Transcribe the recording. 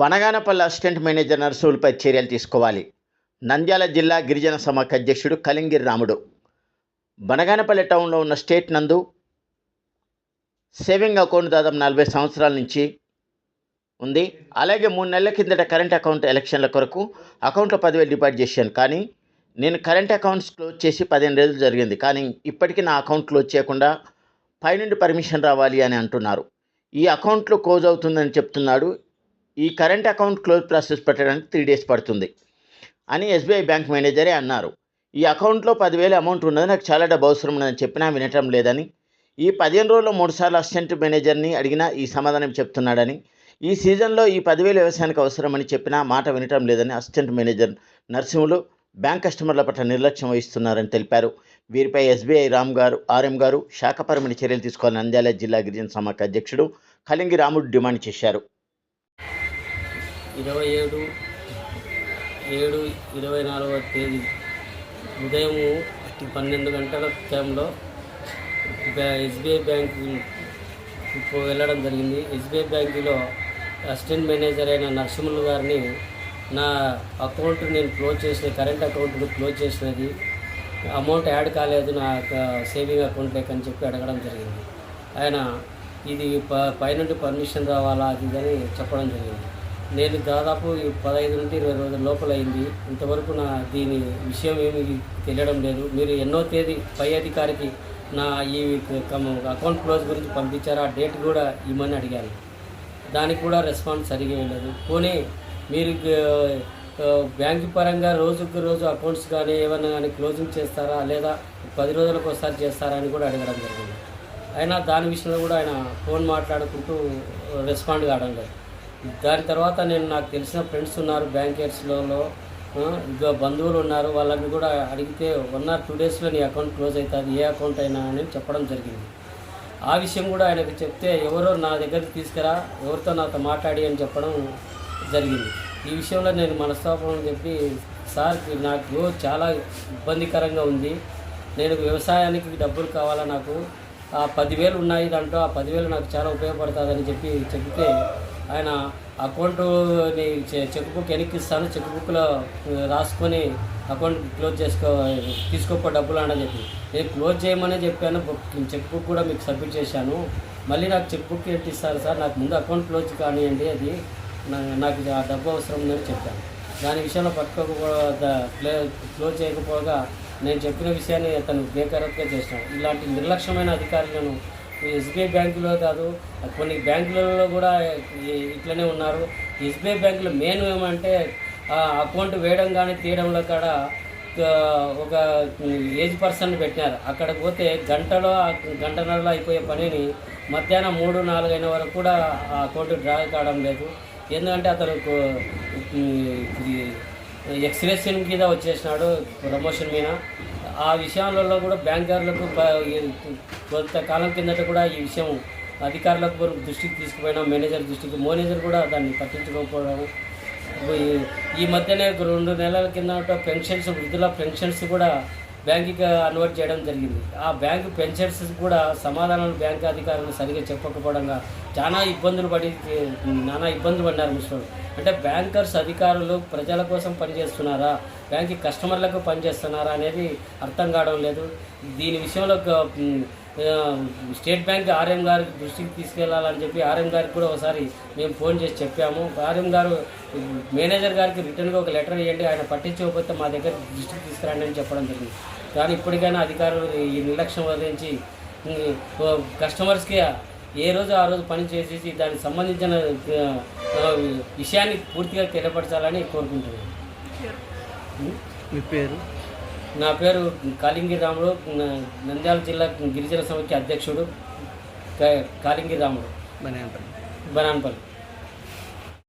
Banaganapalli assistant manager నర్సులపై చర్యలు తీసుకోవాలి. నంద్యాల జిల్లా గిరిజన సమాఖ్య అధ్యక్షుడు కలింగిరి రాముడు. బనగానపల్లి టౌన్లో ఉన్న స్టేట్ నందు సేవింగ్ అకౌంట్ దాదాపు నలభై సంవత్సరాల నుంచి ఉంది. అలాగే మూడు నెలల కిందట కరెంట్ అకౌంట్ ఎలక్షన్ల కొరకు అకౌంట్లో పదివేలు డిపాజిట్ చేశాను. కానీ నేను కరెంట్ అకౌంట్స్ క్లోజ్ చేసి పదిహేను రోజులు జరిగింది. కానీ ఇప్పటికీ నా అకౌంట్ క్లోజ్ చేయకుండా పైనుండి పర్మిషన్ రావాలి అని అంటున్నారు. ఈ అకౌంట్లో క్లోజ్ అవుతుందని చెప్తున్నాడు ఈ కరెంట్ అకౌంట్ క్లోజ్ ప్రాసెస్ పెట్టడానికి త్రీ డేస్ పడుతుంది అని ఎస్బీఐ బ్యాంక్ మేనేజరే అన్నారు. ఈ అకౌంట్లో పదివేల అమౌంట్ ఉన్నది నాకు చాలా డబ్బు అవసరం ఉందని చెప్పినా వినటం లేదని ఈ పదిహేను రోజుల్లో మూడుసార్లు అసిస్టెంట్ మేనేజర్ని అడిగినా ఈ సమాధానం చెప్తున్నాడని ఈ సీజన్లో ఈ పదివేలు వ్యవసాయానికి అవసరమని చెప్పినా మాట వినటం లేదని అసిస్టెంట్ మేనేజర్ నరసింహులు బ్యాంక్ కస్టమర్ల పట్ల నిర్లక్ష్యం వహిస్తున్నారని తెలిపారు. వీరిపై ఎస్బీఐ రామ్ గారు ఆర్ఎం గారు శాఖపరమైన చర్యలు తీసుకోవాలని నంద్యాల జిల్లా గిరిజన సమాఖ్య అధ్యక్షుడు కలింగి రాముడు డిమాండ్ చేశారు. ఇరవై ఏడు ఏడు ఇరవై నాలుగవ తేదీ. ఉదయం పన్నెండు గంటల టైంలో ఎస్బీఐ బ్యాంకు వెళ్ళడం జరిగింది. ఎస్బీఐ బ్యాంకులో అసిస్టెంట్ మేనేజర్ అయిన నరసింహులు గారిని నా అకౌంట్ నేను క్లోజ్ చేసిన కరెంట్ అకౌంట్ను క్లోజ్ చేసినది. అమౌంట్ యాడ్ కాలేదు నా సేవింగ్ అకౌంట్లోకి అని చెప్పి అడగడం జరిగింది. ఆయన ఇది ప పైనుండి పర్మిషన్ రావాలా అది అని చెప్పడం జరిగింది. నేను దాదాపు పదహైదు నుండి ఇరవై రోజుల లోపల అయింది. ఇంతవరకు నా దీని విషయం ఏమి తెలియడం లేదు. మీరు ఎన్నో తేదీ పై అధికారికి నా ఈ అకౌంట్ క్లోజ్ గురించి పంపించారు. ఆ డేట్ కూడా ఇమ్మని అడిగాను. దానికి కూడా రెస్పాన్స్ సరిగా లేదు. పోనీ మీరు బ్యాంకు పరంగా రోజుకు రోజు అకౌంట్స్ కానీ ఏమన్నా కానీ క్లోజింగ్ చేస్తారా? లేదా పది రోజులకు ఒకసారి చేస్తారా అని కూడా అడగడం జరిగింది. అయినా దాని విషయంలో కూడా ఆయన ఫోన్ మాట్లాడుకుంటూ రెస్పాండ్ కావడం లేదు. దాని తర్వాత నేను నాకు తెలిసిన ఫ్రెండ్స్ ఉన్నారు బ్యాంకర్స్లలో ఇంకా బంధువులు ఉన్నారు వాళ్ళని కూడా అడిగితే వన్ ఆర్ టూ డేస్లో నీ అకౌంట్ క్లోజ్ అవుతుంది ఏ అకౌంట్ అయినా అని చెప్పడం జరిగింది. ఆ విషయం కూడా ఆయనకు చెప్తే ఎవరో నా దగ్గరికి తీసుకురా ఎవరితో నాతో మాట్లాడి అని చెప్పడం జరిగింది. ఈ విషయంలో నేను మనస్తాపం చెప్పి సార్ నాకు చాలా ఇబ్బందికరంగా ఉంది. నేను వ్యవసాయానికి డబ్బులు కావాలా నాకు? ఆ పదివేలు ఉన్నాయి దాంట్లో ఆ పదివేలు నాకు చాలా ఉపయోగపడుతుందని చెప్పి చెప్తే ఆయన అకౌంటుని చెక్ బుక్ వెనక్కి ఇస్తాను చెక్ బుక్లో రాసుకొని అకౌంట్ క్లోజ్ చేసుకో తీసుకోపో డబ్బులు అని చెప్పి. నేను క్లోజ్ చేయమనే చెప్పాను చెక్ బుక్ కూడా మీకు సబ్మిట్ చేశాను. మళ్ళీ నాకు చెక్ బుక్ ఏంటి ఇస్తారు సార్? నాకు ముందు అకౌంట్ క్లోజ్ కానివ్వండి అది. నా- నాకు ఆ డబ్బు అవసరం ఉందని చెప్పాను. దాని విషయంలో పక్కకు క్లోజ్ చేయకపోగా నేను చెప్పిన విషయాన్ని అతను బేకరత్గా చేసినాడు ఇలాంటి నిర్లక్ష్యమైన అధికారులను ఎస్బీఐ బ్యాంకులో కాదు కొన్ని బ్యాంకులలో కూడా ఇట్లనే ఉన్నారు. ఎస్బీఐ బ్యాంకులో మెయిన్ ఏమంటే అకౌంట్ వేయడం కానీ తీయడంలో కూడా ఒక ఏజ్ పర్సన్ పెట్టినారు. అక్కడికి పోతే గంటలో ఆ గంటన్నరలో అయిపోయే పనిని మధ్యాహ్నం మూడు నాలుగు అయిన వరకు కూడా ఆ అకౌంట్ డ్రా కావడం లేదు. ఎందుకంటే అతను ఎక్స్ప్రెషన్ మీద వచ్చేసినాడు ప్రమోషన్ మీద. ఆ విషయాలలో కూడా బ్యాంకర్లకు కొంత కాలం కొంతకాలం కిందట కూడా ఈ విషయం అధికారులకు దృష్టికి తీసుకుపోయినా మేనేజర్ దృష్టికి మేనేజర్ కూడా దాన్ని పట్టించుకోకపోవడం. ఈ- ఈ మధ్యనే రెండు నెలల కిందట పెన్షన్స్ వృద్ధుల పెన్షన్స్ కూడా బ్యాంకుకి అన్వర్ట్ చేయడం జరిగింది. ఆ బ్యాంకు పెన్షన్స్ కూడా సమాధానాలు బ్యాంకు అధికారులు సరిగా చెప్పకపోవడంగా చాలా ఇబ్బందులు పడి నానా ఇబ్బందులు పడినారు ముసలు అంటే బ్యాంకర్స్ అధికారులు ప్రజల కోసం పనిచేస్తున్నారా? బ్యాంక్ కస్టమర్లకు పనిచేస్తున్నారా అనేది అర్థం కావడం లేదు. దీని విషయంలో స్టేట్ బ్యాంక్ ఆర్ఎం గారి దృష్టికి తీసుకెళ్ళాలని చెప్పి ఆర్ఎం గారికి కూడా ఒకసారి మేము ఫోన్ చేసి చెప్పాము. ఆర్ఎం గారు మేనేజర్ గారికి రిటర్న్గా ఒక లెటర్ ఇవ్వండి ఆయన పట్టించకపోతే మా దగ్గర దృష్టికి తీసుకురండి అని చెప్పడం జరిగింది. కానీ ఇప్పటికైనా అధికారులు ఈ నిర్లక్ష్యం వదిలించి కస్టమర్స్కి ఏ రోజు ఆ రోజు పని చేసేసి దానికి సంబంధించిన విషయాన్ని పూర్తిగా తెలియపరచాలని కోరుకుంటున్నాను. మీ పేరు? నా పేరు కాలింగి రాముడు. నంద్యాల జిల్లా గిరిజన సమైక్య అధ్యక్షుడు కాలింగి రాముడు. బనే అంటారు బనాన్పల్లి.